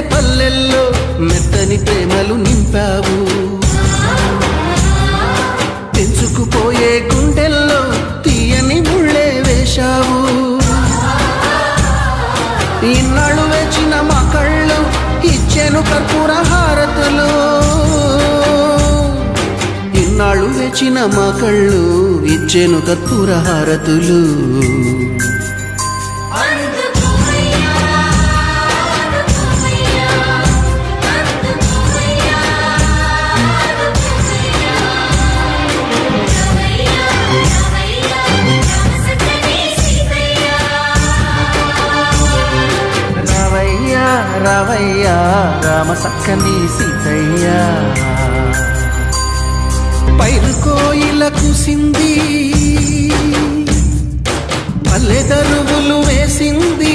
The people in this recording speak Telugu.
పల్లెల్లో మెత్తని ప్రేమలు నింపావు. తెంచుకుపోయే గుండెల్లో తీయని ముళ్ళే వేశావు. ఇన్నాళ్ళు వేచిన మా కళ్ళు ఇచ్చాను కర్పూర హారతులు. ఇన్నాళ్ళు వేచిన మా కళ్ళు ఇచ్చాను కర్పూర హారతులు. రావయ్యా రామ సక్కని సీతయ్యా. పైరు కోయిల కుసింది పల్లె దరువులు వేసింది